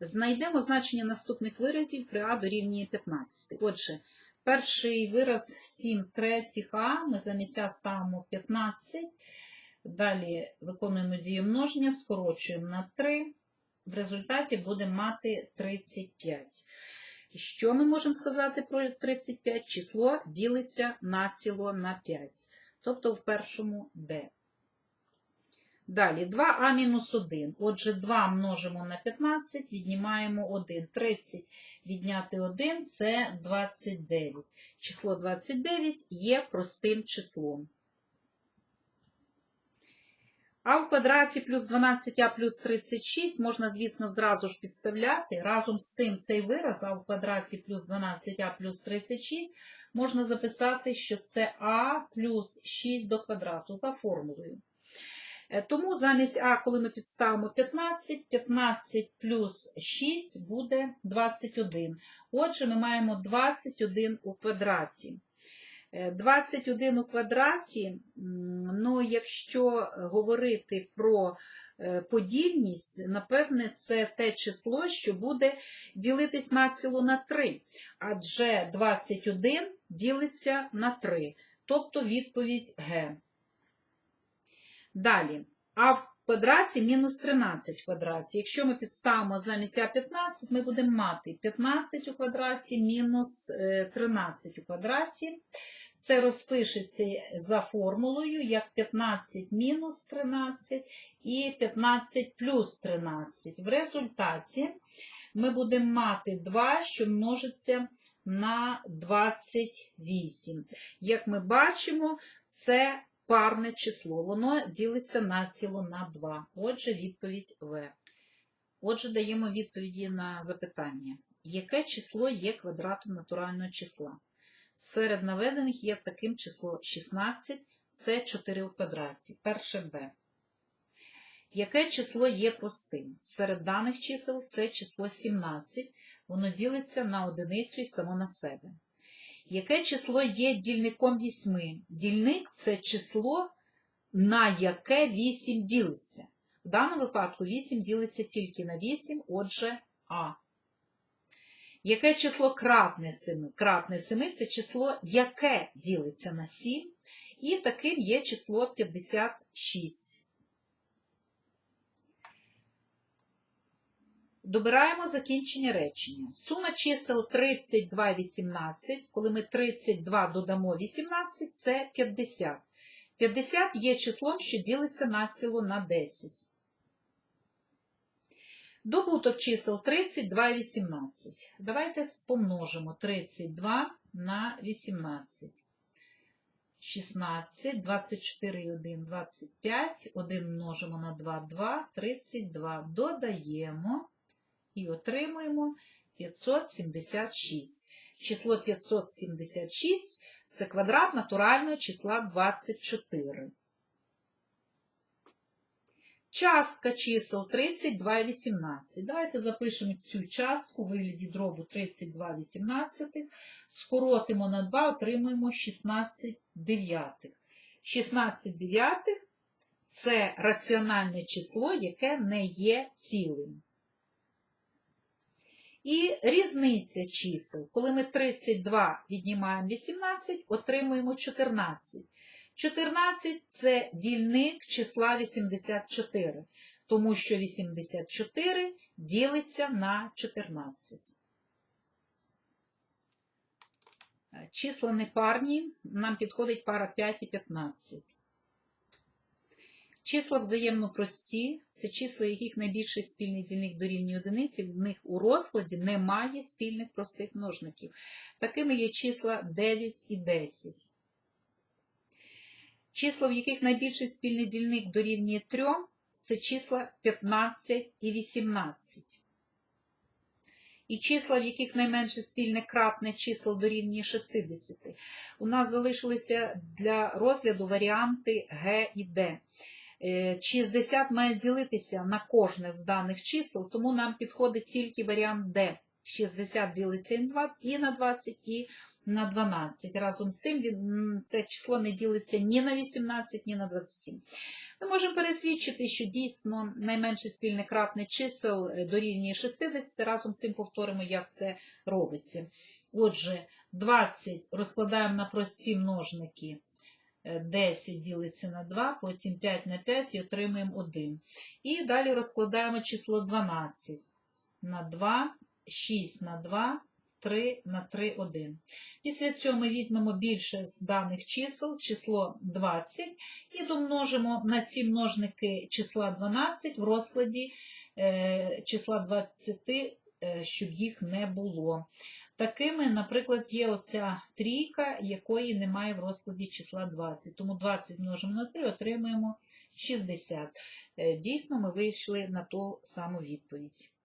Знайдемо значення наступних виразів при А дорівнює 15. Отже, перший вираз 7 третіх А, ми замість А ставимо 15. Далі виконуємо дію множення, скорочуємо на 3. В результаті будемо мати 35. Що ми можемо сказати про 35? Число ділиться націло на 5. Тобто в першому D. Далі 2а мінус 1. Отже, 2 множимо на 15, віднімаємо 1. 30 відняти 1 це 29. Число 29 є простим числом. А в квадраті плюс 12а плюс 36 можна, звісно, зразу ж підставляти. Разом з тим цей вираз а в квадраті плюс 12а плюс 36 можна записати, що це а плюс 6 до квадрату за формулою. Е, Тому замість А, коли ми підставимо 15, 15 плюс 6 буде 21. Отже, ми маємо 21 у квадраті. Е, 21 у квадраті, ну, якщо говорити про е, подільність, напевне, це те число, що буде ділитись націло на 3. Адже 21 ділиться на 3. Тобто відповідь Г. Далі. А в квадраті мінус 13 в квадраті. Якщо ми підставимо замість А 15, ми будемо мати 15 у квадраті мінус е, 13 у квадраті. Це розпишеться за формулою як 15 мінус 13 і 15 плюс 13. В результаті ми будемо мати 2, що множиться на 28. Як ми бачимо, це парне число. Воно ділиться націло на 2. Отже, відповідь В. Отже, даємо відповіді на запитання. Яке число є квадратом натурального числа? Серед наведених є таким число 16, це 4 у квадраті. Перше Б. Яке число є простим? Серед даних чисел це число 17, воно ділиться на одиницю і само на себе. Яке число є дільником 8? Дільник це число, на яке 8 ділиться. В даному випадку 8 ділиться тільки на 8, отже А. Яке число кратне 7? Кратне 7 це число, яке ділиться на 7, і таким є число 56. Добираємо закінчення речення. Сума чисел 32 і 18, коли ми 32 додамо 18, це 50. 50 є числом, що ділиться націло на 10. Добуток чисел 32 і 18. Давайте помножимо 32 на 18. 16, 24 1, 25. 1 множимо на 2, 2, 32. Додаємо і отримуємо 576. Число 576 це квадрат натурального числа 24. Частка чисел 32 і 18. Давайте запишемо цю частку у вигляді дробу 32 18. Скоротимо на 2, отримуємо 16 дев'ятих. 16 дев'ятих – це раціональне число, яке не є цілим. І різниця чисел. Коли ми 32 віднімаємо 18, отримуємо 14. 14 це дільник числа 84, тому що 84 ділиться на 14. Числа непарні, нам підходить пара 5 і 15. Числа взаємно прості, це числа, яких найбільший спільний дільник дорівнює одиниці, в них у розкладі немає спільних простих множників. Такими є числа 9 і 10. Числа, в яких найбільший спільний дільник дорівнює 3, це числа 15 і 18. І числа, в яких найменше спільне кратне чисел дорівнює 60. У нас залишилися для розгляду варіанти Г і Д. 60 має ділитися на кожне з даних чисел, тому нам підходить тільки варіант D. 60 ділиться і на 2 і на 20, і на 12. Разом з тим це число не ділиться ні на 18, ні на 27. Ми можемо пересвідчити, що дійсно найменший спільний кратний чисел е, дорівнює 60. Разом з тим повторимо, як це робиться. Отже, 20 розкладаємо на прості множники. Е, 10 ділиться на 2, потім 5 на 5 і отримуємо 1. І далі розкладаємо число 12 на 2, 6 на 2, 3 на 3, 1. Після цього ми візьмемо більше з даних чисел, число 20, і домножимо на ці множники числа 12 в розкладі е, числа 20, е, щоб їх не було. Такими, наприклад, є оця трійка, якої немає в розкладі числа 20. Тому 20 множимо на 3, отримуємо 60. Е, Дійсно, ми вийшли на ту саму відповідь.